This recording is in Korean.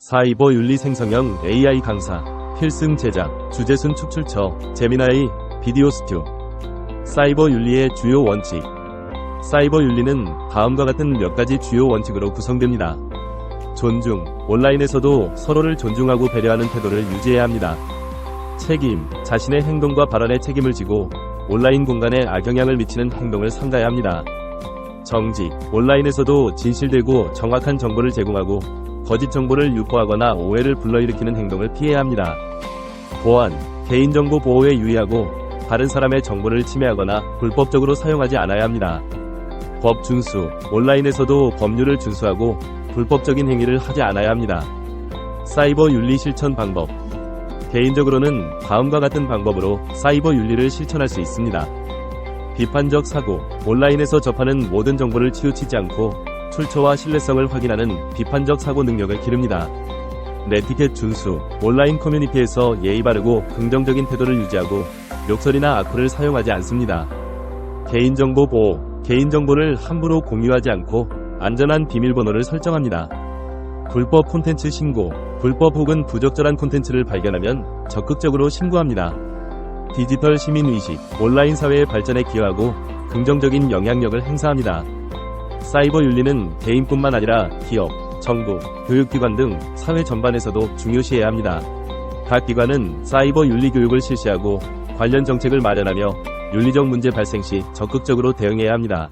사이버 윤리 생성형 AI 강사, 필승 제작, 주제순 축출처, 제미나이, 비디오 스튜. 사이버 윤리의 주요 원칙. 사이버 윤리는 다음과 같은 몇 가지 주요 원칙으로 구성됩니다. 존중, 온라인에서도 서로를 존중하고 배려하는 태도를 유지해야 합니다. 책임, 자신의 행동과 발언에 책임을 지고 온라인 공간에 악영향을 미치는 행동을 삼가야 합니다. 정직, 온라인에서도 진실되고 정확한 정보를 제공하고 거짓 정보를 유포하거나 오해를 불러일으키는 행동을 피해야 합니다. 보안, 개인정보 보호에 유의하고 다른 사람의 정보를 침해하거나 불법적으로 사용하지 않아야 합니다. 법 준수, 온라인에서도 법률을 준수하고 불법적인 행위를 하지 않아야 합니다. 사이버 윤리 실천 방법. 개인적으로는 다음과 같은 방법으로 사이버 윤리를 실천할 수 있습니다. 비판적 사고, 온라인에서 접하는 모든 정보를 치우치지 않고 출처와 신뢰성을 확인하는 비판적 사고 능력을 기릅니다. 네티켓 준수, 온라인 커뮤니티에서 예의 바르고 긍정적인 태도를 유지하고 욕설이나 악플을 사용하지 않습니다. 개인정보 보호, 개인정보를 함부로 공유하지 않고 안전한 비밀번호를 설정합니다. 불법 콘텐츠 신고, 불법 혹은 부적절한 콘텐츠를 발견하면 적극적으로 신고합니다. 디지털 시민의식, 온라인 사회의 발전에 기여하고 긍정적인 영향력을 행사합니다. 사이버 윤리는 개인뿐만 아니라 기업, 정부, 교육기관 등 사회 전반에서도 중요시해야 합니다. 각 기관은 사이버 윤리 교육을 실시하고 관련 정책을 마련하며 윤리적 문제 발생 시 적극적으로 대응해야 합니다.